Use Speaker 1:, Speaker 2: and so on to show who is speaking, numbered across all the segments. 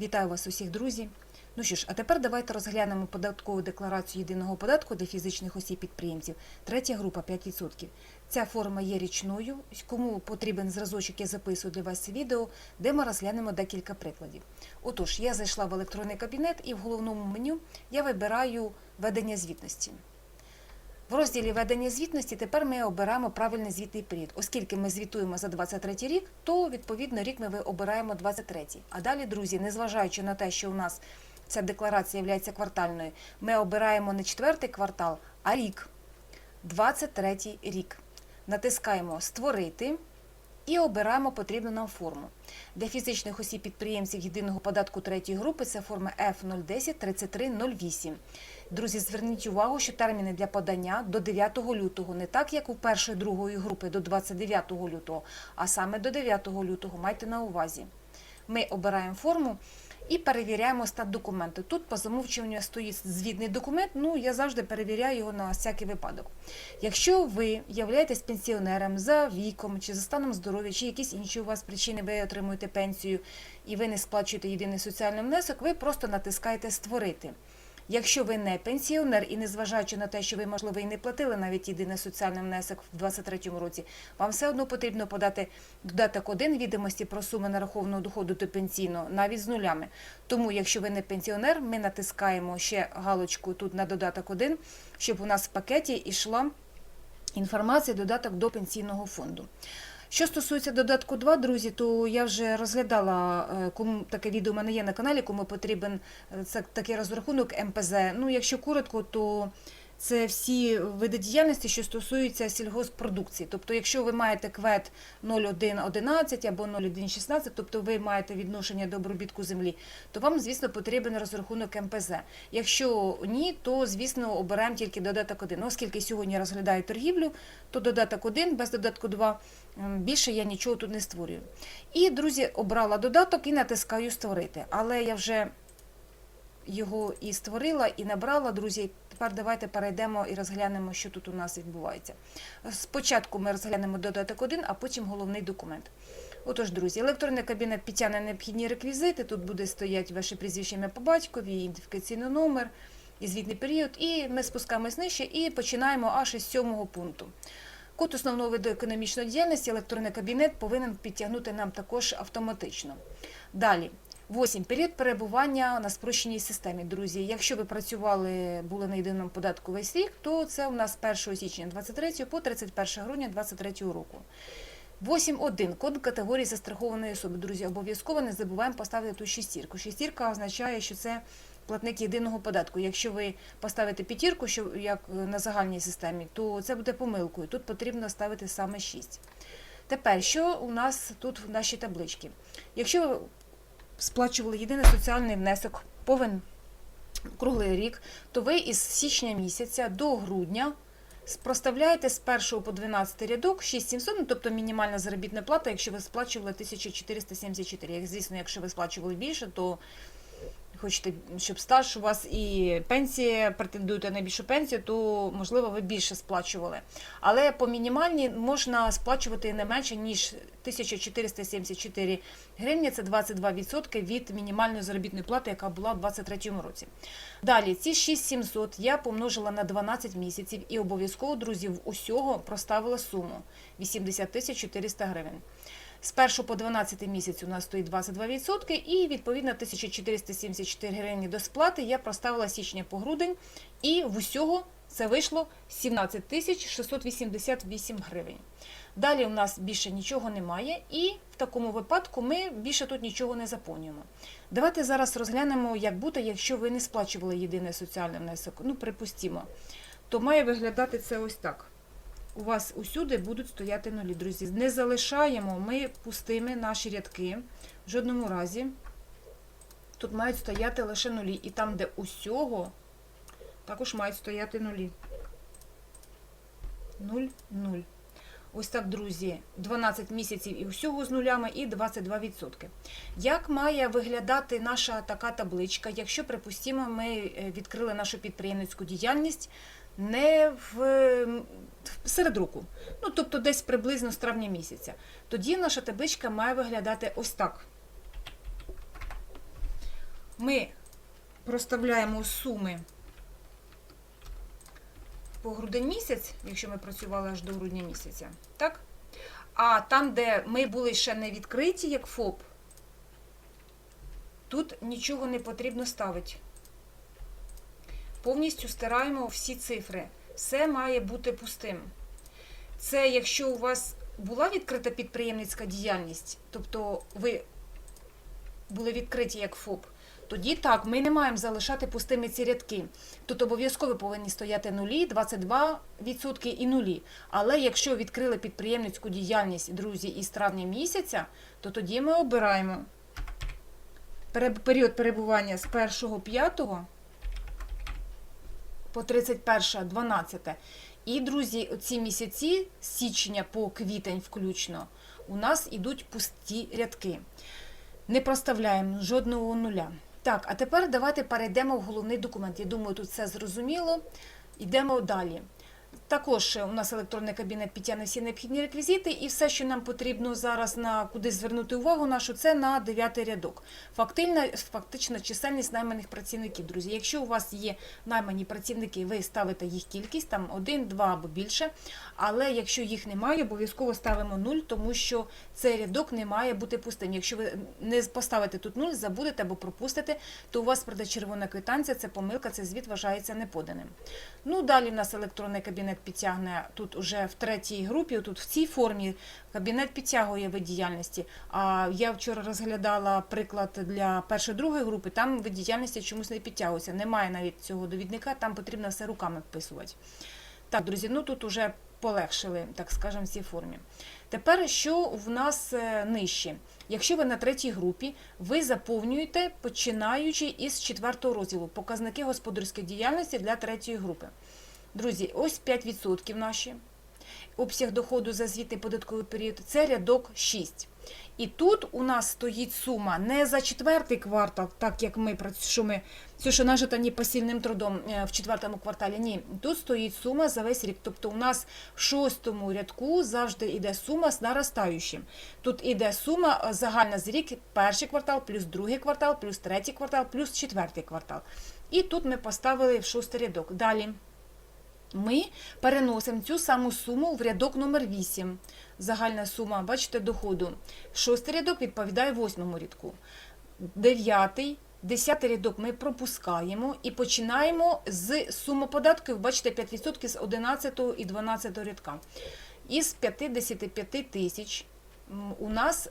Speaker 1: Вітаю вас усіх, друзі. Ну що ж, а тепер давайте розглянемо податкову декларацію єдиного податку для фізичних осіб підприємців. Третя група 5%. Ця форма є річною. Кому потрібен зразочок, я записую для вас відео, де ми розглянемо декілька прикладів. Отож, я зайшла в електронний кабінет і в головному меню я вибираю ведення звітності. В розділі ведення звітності тепер ми обираємо правильний звітний період. Оскільки ми звітуємо за 23 рік, то відповідно рік ми обираємо 23. А далі, друзі, незважаючи на те, що у нас ця декларація є квартальною, ми обираємо не четвертий квартал, а рік. 23 рік. Натискаємо Створити і обираємо потрібну нам форму. Для фізичних осіб підприємців єдиного податку третьої групи це форма F010 3308. Друзі, зверніть увагу, що терміни для подання до 9 лютого, не так як у першої другої групи до 29 лютого, а саме до 9 лютого. Майте на увазі. Ми обираємо форму і перевіряємо стат документу. Тут по замовчуванню стоїть звітний документ, ну я завжди перевіряю його на всякий випадок. Якщо ви являєтесь пенсіонером за віком чи за станом здоров'я, чи якісь інші у вас причини, ви отримуєте пенсію і ви не сплачуєте єдиний соціальний внесок, ви просто натискаєте Створити. Якщо ви не пенсіонер і незважаючи на те, що ви, можливо, і не платили навіть єдиний соціальний внесок в 2023 році, вам все одно потрібно подати додаток 1 відомості про суми нарахованого доходу до пенсійного, навіть з нулями. Тому, якщо ви не пенсіонер, ми натискаємо ще галочку тут на додаток 1, щоб у нас в пакеті йшла інформація, додаток до пенсійного фонду. Що стосується додатку 2, друзі, то я вже розглядала, е, кому таке відео у мене є на каналі, кому потрібен е, це такий розрахунок МПЗ. Ну, якщо коротко, то це всі види діяльності, що стосуються сільгоспродукції. Тобто, якщо ви маєте квет 0111 або 0116, тобто ви маєте відношення до обробітку землі, то вам, звісно, потрібен розрахунок МПЗ. Якщо ні, то звісно оберемо тільки додаток 1. Ну, Оскільки сьогодні розглядаю торгівлю, то додаток 1 без додатку 2 більше я нічого тут не створюю. І, друзі, обрала додаток і натискаю створити. Але я вже його і створила, і набрала, друзі. Тепер давайте перейдемо і розглянемо, що тут у нас відбувається. Спочатку ми розглянемо додаток 1, а потім головний документ. Отож, друзі, електронний кабінет підтягне необхідні реквізити. Тут буде стояти ваше прізвище ім'я по батькові, ідентифікаційний номер і звітний період. І ми спускаємось нижче і починаємо аж із сьомого пункту. Код основного виду економічної діяльності електронний кабінет повинен підтягнути нам також автоматично. Далі. 8. Період перебування на спрощеній системі. Друзі, якщо ви працювали, були на єдиному податку весь рік, то це у нас 1 січня 23 по 31 грудня 23 року. 8.1. Код категорії застрахованої особи. Друзі, обов'язково не забуваємо поставити ту шестірку. Шестірка означає, що це платник єдиного податку. Якщо ви поставите п'ятірку, що як на загальній системі, то це буде помилкою. Тут потрібно ставити саме 6. Тепер, що у нас тут в нашій табличці? Якщо ви сплачували єдиний соціальний внесок повен круглий рік, то ви із січня місяця до грудня проставляєте з 1 по 12 рядок 6700, ну, тобто мінімальна заробітна плата, якщо ви сплачували 1474. Як звісно, якщо ви сплачували більше, то хочете, щоб стаж у вас і пенсія, претендуєте на більшу пенсію, то можливо ви більше сплачували. Але по мінімальній можна сплачувати не менше, ніж 1474 гривні, це 22% від мінімальної заробітної плати, яка була у 2023 році. Далі, ці 6700 я помножила на 12 місяців і обов'язково, друзі, в усього проставила суму 80 400 гривень. З 1 по 12 місяць у нас стоїть 22% і відповідно 1474 гривні до сплати я проставила січня по грудень і в усього це вийшло 17 688 гривень. Далі у нас більше нічого немає, і в такому випадку ми більше тут нічого не заповнюємо. Давайте зараз розглянемо, як бути, якщо ви не сплачували єдиний соціальний внесок. Ну, припустімо, то має виглядати це ось так. У вас усюди будуть стояти нулі, друзі. Не залишаємо ми пустими наші рядки. В жодному разі. Тут мають стояти лише нулі. І там, де усього, також мають стояти нулі. 0, 0. Ось так, друзі, 12 місяців і всього з нулями, і 22%. Як має виглядати наша така табличка, якщо, припустимо, ми е, відкрили нашу підприємницьку діяльність не в, серед року, ну тобто десь приблизно з травня місяця, тоді наша табличка має виглядати ось так. ми проставляємо суми по грудень місяць, якщо ми працювали аж до грудня місяця, так? А там, де ми були ще не відкриті, як ФОП, тут нічого не потрібно ставити. Повністю стираємо всі цифри. Все має бути пустим. Це якщо у вас була відкрита підприємницька діяльність, тобто ви були відкриті як ФОП, тоді так, ми не маємо залишати пустими ці рядки. Тут обов'язково повинні стояти нулі, 22% і нулі. Але якщо відкрили підприємницьку діяльність, друзі, із травня місяця, то тоді ми обираємо період перебування з 1.5 по 31.12. І, друзі, ці місяці з січня по квітень включно, у нас ідуть пусті рядки. Не проставляємо жодного нуля. Так, а тепер давайте перейдемо в головний документ. Я думаю, тут все зрозуміло. Йдемо далі. Також у нас електронний кабінет підтягне всі необхідні реквізити, і все, що нам потрібно зараз на куди звернути увагу нашу, це на дев'ятий рядок. Фактична, фактична чисельність найманих працівників. Друзі, якщо у вас є наймані працівники, ви ставите їх кількість, там один, два або більше. Але якщо їх немає, обов'язково ставимо нуль, тому що цей рядок не має бути пустим. Якщо ви не поставите тут нуль, забудете або пропустите, то у вас прийде червона квитанція, це помилка, це звіт вважається неподаним. Ну, далі в нас електронний кабінет підтягне тут уже в третій групі, тут в цій формі кабінет підтягує вид діяльності. А я вчора розглядала приклад для першої другої групи, там вид діяльності чомусь не підтягується. Немає навіть цього довідника, там потрібно все руками вписувати. Так, друзі, ну тут уже полегшили, так скажемо, в цій формі. Тепер що в нас е, нижче? Якщо ви на третій групі, ви заповнюєте, починаючи із четвертого розділу показники господарської діяльності для третьої групи. Друзі, ось 5% наші. Обсяг доходу за звітний податковий період це рядок 6. І тут у нас стоїть сума не за четвертий квартал, так як ми прац- що ми все, що нажито не посильним трудом е, в четвертому кварталі. Ні, тут стоїть сума за весь рік. Тобто у нас в шостому рядку завжди йде сума з наростаючим. Тут іде сума е, загальна з рік, перший квартал, плюс другий квартал, плюс третій квартал, плюс четвертий квартал. І тут ми поставили в шостий рядок. Далі ми переносимо цю саму суму в рядок номер 8. Загальна сума, бачите, доходу. Шостий рядок відповідає восьмому рядку. Дев'ятий, десятий рядок ми пропускаємо і починаємо з суми податків, бачите, 5% з 11 і 12 рядка. Із 55 тисяч у нас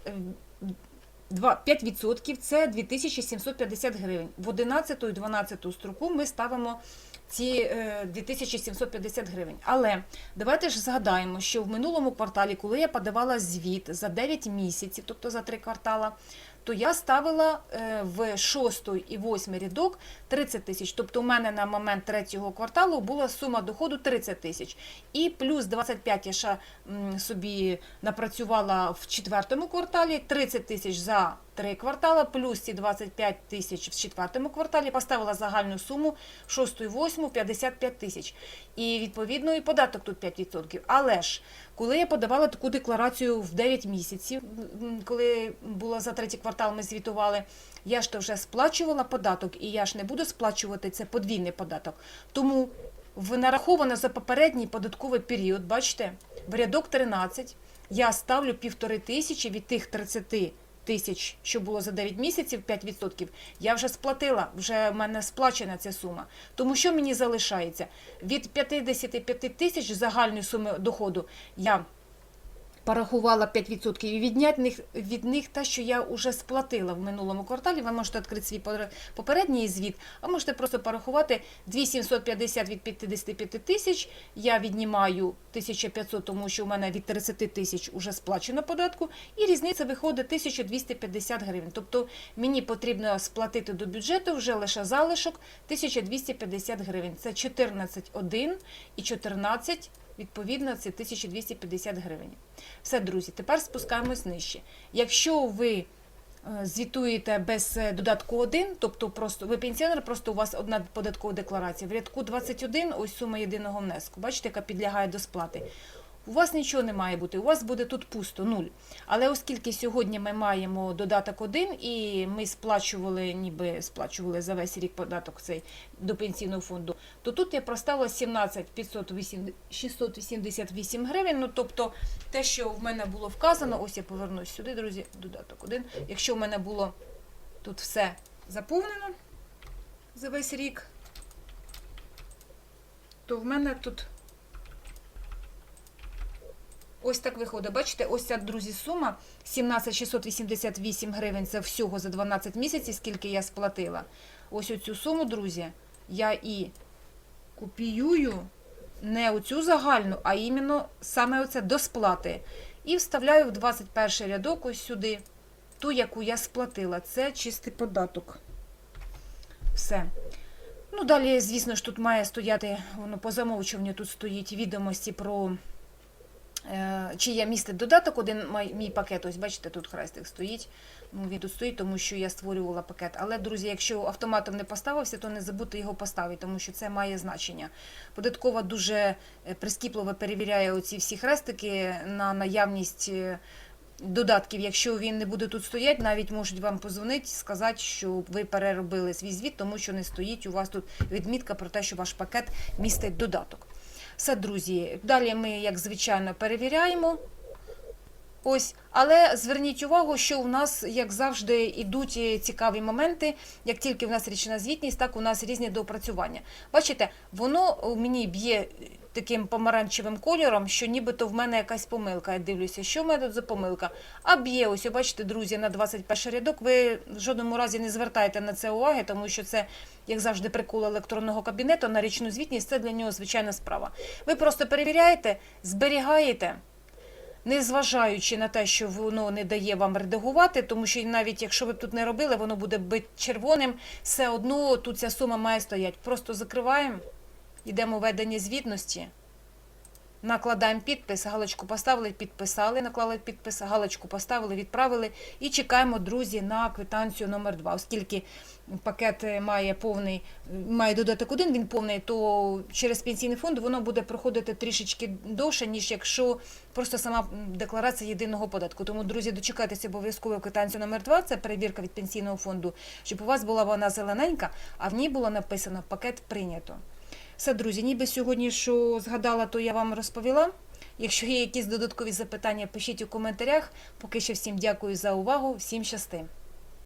Speaker 1: 5% це 2750 гривень. В 11 і 12 строку ми ставимо ці е, 2750 гривень. Але давайте ж згадаємо, що в минулому кварталі, коли я подавала звіт за 9 місяців, тобто за 3 квартала, то я ставила е, в 6 і 8 рядок 30 тисяч. Тобто у мене на момент третього кварталу була сума доходу 30 тисяч. І плюс 25 я ще собі напрацювала в четвертому кварталі, 30 тисяч за три квартала, плюс ці 25 тисяч в четвертому кварталі, поставила загальну суму 6 і 8 55 тисяч. І відповідно і податок тут 5%. Але ж, коли я подавала таку декларацію в 9 місяців, коли було за третій квартал, ми звітували, я ж то вже сплачувала податок, і я ж не буду сплачувати це подвійний податок. Тому в нараховано за попередній податковий період, бачите, в рядок 13 я ставлю півтори тисячі від тих 30 тисяч, що було за 9 місяців, 5%, я вже сплатила, вже в мене сплачена ця сума. Тому що мені залишається? Від 55 тисяч загальної суми доходу я порахувала 5% і відняти них, від них те, що я вже сплатила в минулому кварталі. Ви можете відкрити свій попередній звіт, а можете просто порахувати 2750 від 55 тисяч. Я віднімаю 1500, тому що у мене від 30 тисяч вже сплачено податку, і різниця виходить 1250 гривень. Тобто мені потрібно сплатити до бюджету вже лише залишок 1250 гривень. Це 14,1 і 14 Відповідно, це 1250 гривень. Все, друзі, тепер спускаємось нижче. Якщо ви е, звітуєте без е, додатку 1, тобто просто ви пенсіонер, просто у вас одна податкова декларація. В рядку 21 ось сума єдиного внеску. Бачите, яка підлягає до сплати. У вас нічого не має бути, у вас буде тут пусто, нуль. Але оскільки сьогодні ми маємо додаток 1 і ми сплачували, ніби сплачували за весь рік податок цей до пенсійного фонду, то тут я проставила 17 688 гривень. Ну тобто те, що в мене було вказано, ось я повернусь сюди, друзі, додаток 1. Якщо в мене було тут все заповнено за весь рік, то в мене тут ось так виходить. Бачите, ось ця, друзі, сума 17 688 гривень. Це всього за 12 місяців, скільки я сплатила. Ось оцю суму, друзі, я і копіюю не оцю загальну, а іменно саме оце до сплати. І вставляю в 21 рядок ось сюди, ту, яку я сплатила. Це чистий податок. Все. Ну, далі, звісно ж, тут має стояти, воно по замовчуванню тут стоїть відомості про чи є місце додаток, один мій пакет, ось бачите, тут хрестик стоїть. Ну, він тут стоїть, тому що я створювала пакет. Але, друзі, якщо автоматом не поставився, то не забудьте його поставити, тому що це має значення. Податкова дуже е, прискіпливо перевіряє оці всі хрестики на наявність. е, Додатків, якщо він не буде тут стояти, навіть можуть вам позвонити, сказати, що ви переробили свій звіт, тому що не стоїть у вас тут відмітка про те, що ваш пакет містить додаток. Все, друзі. Далі ми, як звичайно, перевіряємо. Ось, але зверніть увагу, що у нас, як завжди, ідуть е, цікаві моменти. Як тільки в нас річна звітність, так у нас різні доопрацювання. Бачите, воно у мені б'є таким помаранчевим кольором, що нібито в мене якась помилка. Я дивлюся, що в мене тут за помилка. А б'є, ось, бачите, друзі, на 21 рядок. Ви в жодному разі не звертайте на це уваги, тому що це, як завжди, прикол електронного кабінету на річну звітність. Це для нього звичайна справа. Ви просто перевіряєте, зберігаєте не зважаючи на те, що воно не дає вам редагувати, тому що навіть якщо ви б тут не робили, воно буде бити червоним, все одно тут ця сума має стояти. Просто закриваємо, йдемо ведення звітності, накладаємо підпис, галочку поставили, підписали, наклали підпис, галочку поставили, відправили і чекаємо, друзі, на квитанцію номер 2 Оскільки пакет має повний, має додаток один, він повний, то через пенсійний фонд воно буде проходити трішечки довше, ніж якщо просто сама декларація єдиного податку. Тому, друзі, дочекайтеся обов'язково квитанцію номер 2 це перевірка від пенсійного фонду, щоб у вас була вона зелененька, а в ній було написано пакет прийнято. Все, друзі, ніби сьогодні, що згадала, то я вам розповіла. Якщо є якісь додаткові запитання, пишіть у коментарях. Поки що всім дякую за увагу, всім щасти.